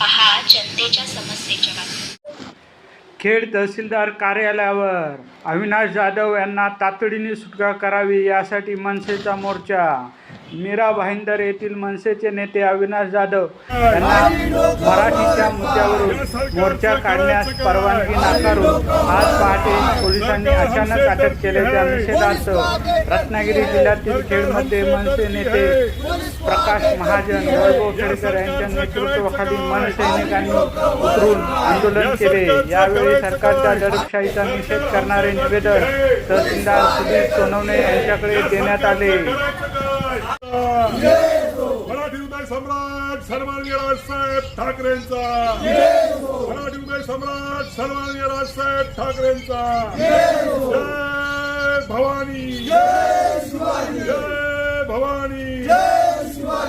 पहा जनतेच्या समस्येच्या बातम्या खेड तहसीलदार कार्यालयावर अविनाश जाधव यांना तातडीने सुटका करावी यासाठी मनसेचा मोर्चा. मीरा भाईंदर येथील मनसेचे नेते अविनाश जाधव यांना मराठीच्या मुद्द्यावरून मोर्चा काढण्यास परवानगी नाकारून आज पहाटे पोलिसांनी अचानक अटक केल्याच्या निषेधार्थ रत्नागिरी जिल्ह्यातील खेडमध्ये मनसे नेते प्रकाश महाजन वैभव केळकर यांच्या नेतृत्वाखाली मनसैनिकांनी उतरून आंदोलन केले. यावेळी सरकारच्या दडपशाहीचा निषेध करणारे निवेदन तहसीलदार सुधीर सोनवणे यांच्याकडे देण्यात आले. सम्राट सर्वांगी राजसाहेब ठाकरेंचा. मराठी उदय सम्राट सर्वांगी राजसाहेब ठाकरेंचा. जय भवानी. जय भवानी.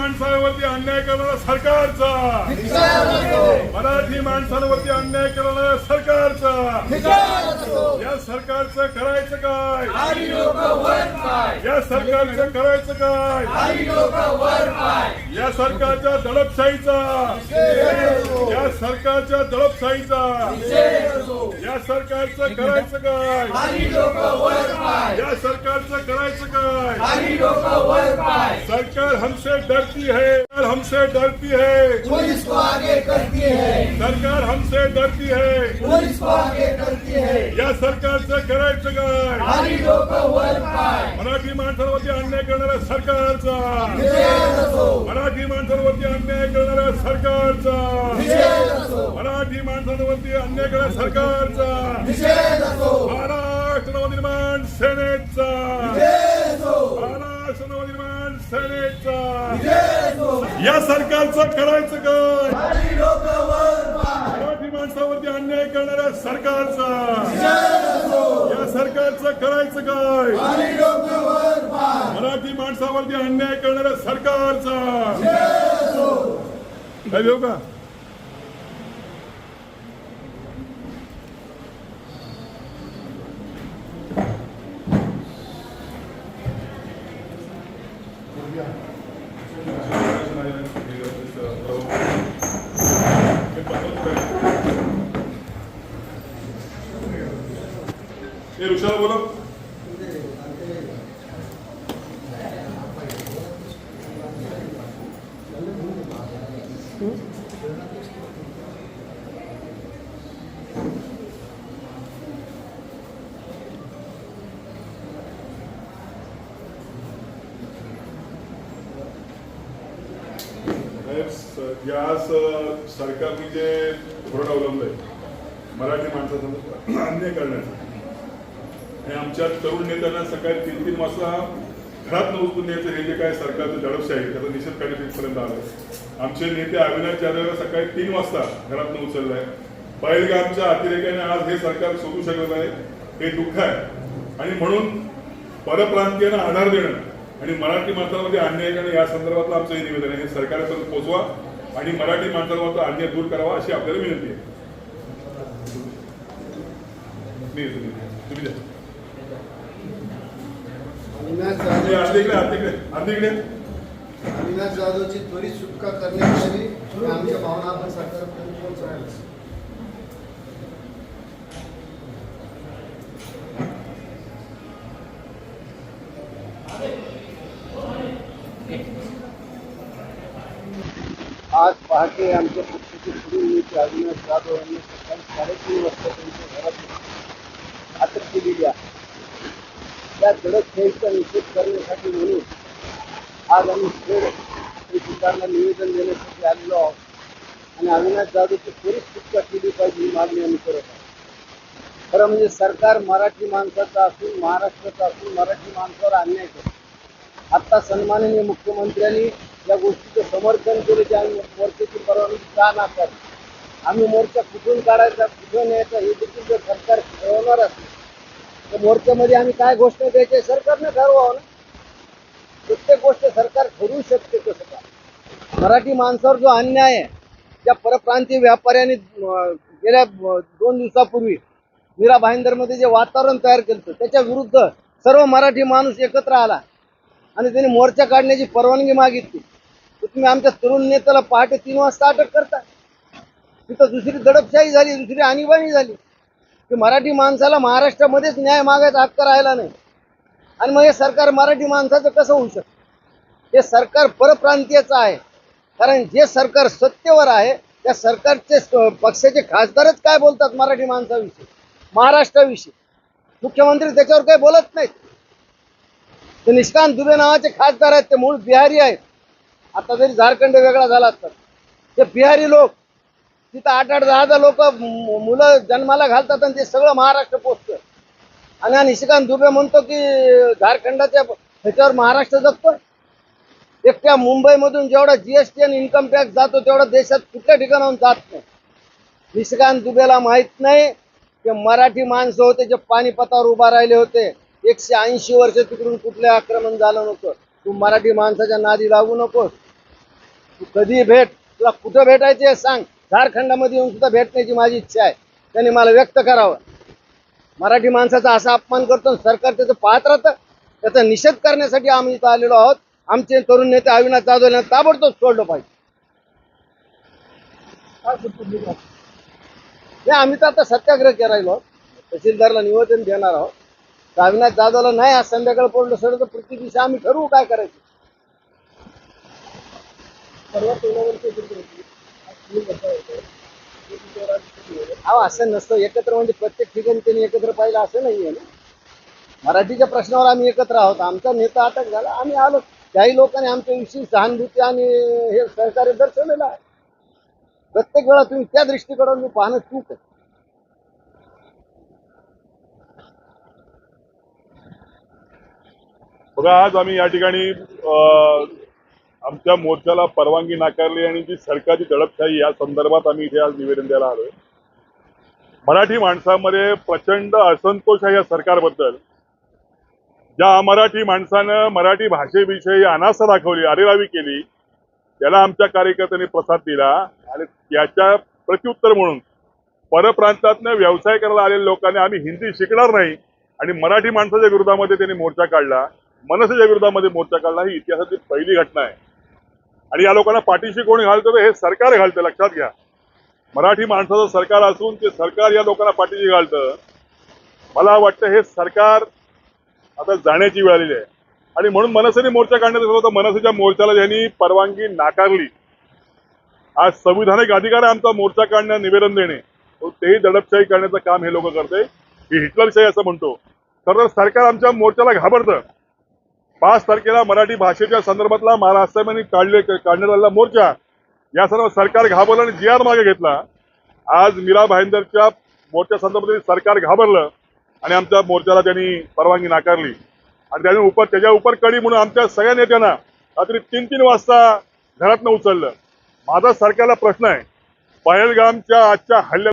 माणसावरती अन्याय करणारा सरकारचा. मराठी माणसांवरती अन्याय करणाऱ्या सरकारचा. या सरकारचं करायचं काय? या सरकारचं करायचं काय? या सरकारच्या दडपशाहीचा. या सरकारच्या दडपशाहीचा. या सरकारचं करायचं काय? या सरकारचं करायचं काय? सरकार हमसे डरती है सरकार हमसे डरती है। पुलिस को आगे करती है। सरकार हमसे डरती है। पुलिस को आगे करती है। या सरकारचं करायचं काय खाली डोकं वर पाय। मराठी माणसांवरती अन्याय करणाऱ्या सरकारचा। मराठी माणसांवरती अन्याय करणाऱ्या सरकारचा। मराठी माणसांवरती अन्याय करणाऱ्या सरकारचा। महाराष्ट्र नवनिर्माण सेनेचा। या सरकारचं करायचं काय मराठी माणसावरती अन्याय करणाऱ्या सरकारचा. या सरकारचं करायचं काय मराठी माणसावरती अन्याय करणाऱ्या सरकारचा. काय देऊ का? हे ऋषाला बोला. साहेब, सरकारने जे धोरण अवलंबलंय मराठी माणसाचं अन्याय करण्याचं. आणि आमच्या तरुण नेत्यांना सकाळी तीन तीन वाजता घरात उचलून द्यायचं. हे जे काय सरकारचं दडपशाही आहे, त्याचा निषेध करण्यात आलं. आमचे नेते अविनाश जाधव सकाळी तीन वाजता घरात उचललाय बैलगामच्या अतिरेक्याने आज हे सरकार सोडू शकत आहे. हे दुःख आहे. आणि म्हणून परप्रांतीयांना आधार देणं आणि मराठी माणसांमध्ये अन्याय करणं या संदर्भातलं आमचं हे निवेदन आहे. हे सरकारपर्यंत पोहोचवा आणि मराठी माणसांवरचा अन्याय दूर करावा अशी आपल्याला विनंती आहे. तुम्ही द्या. अविनाश तुम्ही जाधव आत इकडे आत इकडे आत इकडे अविनाश जाधवची त्वरित सुटका करण्यात आमच्या भावना आपण सरकारपर्यंत पोहोचवाव्या आज पहाटे आमच्या पक्षाचे सुरू नेते अविनाश जाधव यांनी सकाळी साडेतीन वाजता त्यांच्या घरात अटक केलेली आहे या दडपशाहीचा निषेध करण्यासाठी म्हणून आज आम्ही खेड निवेदन देण्यासाठी आलेलो आहोत. आणि अविनाश जाधवची त्वरित सुटका केली पाहिजे ही मागणी आम्ही करत आहोत. खरं म्हणजे सरकार मराठी माणसाचं असून महाराष्ट्राचं असून मराठी माणसावर अन्याय करतो आता सन्माननीय मुख्यमंत्र्यांनी या गोष्टीचं समर्थन केले की आम्ही मोर्चाची परवानगी का नाकारली? आम्ही मोर्चा कुठून काढायचा कुठून यायचा हे देखील जर सरकार ठरवणार असेल मोर्चामध्ये आम्ही काय घोषणा द्यायचे सरकारने ठरवावं ना. प्रत्येक गोष्ट सरकार ठरवू शकते कसं का? मराठी माणसावर जो अन्याय आहे त्या परप्रांतीय व्यापाऱ्याने गेल्या दोन दिवसापूर्वी मीरा भाईंदरमध्ये जे वातावरण तयार केलं होतं, त्याच्या विरुद्ध सर्व मराठी माणूस एकत्र आला आणि त्यांनी मोर्चा काढण्याची परवानगी मागितली. तर तुम्ही आमच्या तरुण नेत्याला पहाटे तीन वाजता अटक करता. तिथं दुसरी दडपशाही झाली दुसरी आणीबाणी झाली. की मराठी माणसाला महाराष्ट्रामध्येच न्याय मागायचा हक्क राहिला नाही. आणि मग हे सरकार मराठी माणसाचं कसं होऊ शकतं? हे सरकार परप्रांतीयचं आहे. कारण जे सरकार सत्तेवर आहे त्या सरकारचे पक्षाचे खासदारच काय बोलतात मराठी माणसाविषयी? महाराष्ट्राविषयी. मुख्यमंत्री त्याच्यावर काही बोलत नाहीत. ते निष्कांत दुबे नावाचे खासदार आहेत ते मूळ बिहारी आहेत. आता जरी झारखंड वेगळा झाला तर. ते बिहारी लोक तिथं आठ आठ दहा दहा लोक मुलं जन्माला घालतात आणि ते सगळं महाराष्ट्र पोचतं. आणि हा निशिकांत दुबे म्हणतो की झारखंडाच्या ह्याच्यावर महाराष्ट्र जगतो एकट्या मुंबईमधून जेवढा जीएसटी आणि इन्कम टॅक्स जातो तेवढा देशात कुठल्या ठिकाणाहून जात नाही. निशिकांत दुबेला माहीत नाही की मराठी माणसं होते जे पानिपतावर उभा राहिले होते. एकशे ऐंशी वर्ष तिकडून कुठले आक्रमण झालं नव्हतं. तू मराठी माणसाच्या नादी लागू नकोस. तू कधी भेट तुला कुठं भेटायचे सांग. झारखंडामध्ये येऊन सुद्धा भेटण्याची माझी इच्छा आहे. त्यांनी मला व्यक्त करावं. मराठी माणसाचा असा अपमान करतो सरकार त्याचं पाहत राहतं. त्याचा निषेध करण्यासाठी आम्ही इथं आलेलो आहोत. आमचे तरुण नेते अविनाश जाधव यांना ताबडतोब सोडलं पाहिजे. नाही आम्ही तर आता सत्याग्रह करायलो तहसीलदारला निवेदन देणार आहोत. तर अविनाश जाधवला नाही आज संध्याकाळ पडलं सर तर प्रति दिवशी आम्ही ठरवू काय करायचं. अहो असं नसतं. एकत्र म्हणजे प्रत्येक ठिकाणी त्यांनी एकत्र पाहिलं असं नाहीये ना. मराठीच्या प्रश्नावर आम्ही एकत्र आहोत. आमचा नेता अटक झाला. आम्ही आलो. त्याही लोकांनी आमच्याविषयी सहानुभूती आणि हे सहकार्य दर्शवलेलं आहे. प्रत्येक वेळा तुम्ही त्या दृष्टीकडून पाहणं चूक आहे. बघा आज आम्ही या ठिकाणी आमच्या मोर्चाला परवानगी नाकारली आणि जी सरकारची दडपशाही या संदर्भात आम्ही इथे आज निवेदन द्यायला आलोय. मराठी माणसामध्ये प्रचंड असंतोष आहे या सरकारबद्दल. ज्या मराठी माणसानं मराठी भाषेविषयी अनास्था दाखवली अरेरावी केली त्याला आमच्या कार्यकर्त्यांनी प्रसाद दिला आणि त्याच्या प्रत्युत्तर म्हणून परप्रांतातनं व्यवसाय करायला आलेल्या लोकांनी आम्ही हिंदी शिकणार नाही आणि मराठी माणसाच्या विरोधामध्ये त्यांनी मोर्चा काढला मनसेच्या विरोधामध्ये मोर्चा काढला ही इतिहासातील पहिली घटना आहे. आणि या लोकांना पाठीशी कोणी घालतं तर हे सरकार घालतं लक्षात घ्या. मराठी माणसाचं सरकार असून ते सरकार या लोकांना पाठीशी घालतं. मला वाटतं हे सरकार आता जाण्याची वेळ आलेली आहे. आणि म्हणून मनसेने मोर्चा काढण्यात आला होता. मनसेच्या मोर्चाला ज्यांनी परवानगी नाकारली आज संविधानिक अधिकार आहे आमचा मोर्चा काढण्या निवेदन देणे. तेही दडपशाही करण्याचं काम हे लोक करते ही हिटलरशाही असं म्हणतो. तर सरकार आमच्या मोर्चाला घाबरतं. पाच तारखेला मराठी भाषेच्या संदर्भातला महाराष्ट्रामध्ये काढले काढण्यात आलेला मोर्चा या सर्व सरकार घाबरलं आणि जी आर मागे घेतला. आज मीरा भाईंदरच्या मोर्चा संदर्भात सरकार घाबरलं आणि आमच्या मोर्चाला त्यांनी परवानगी नाकारली. आणि त्याने उपर त्याच्या उपर कडी म्हणून आमच्या सगळ्या नेत्यांना रात्री तीन तीन वाजता घरातनं उचललं. माझा सरकारला प्रश्न आहे पहलगामच्या आजच्या हल्ल्या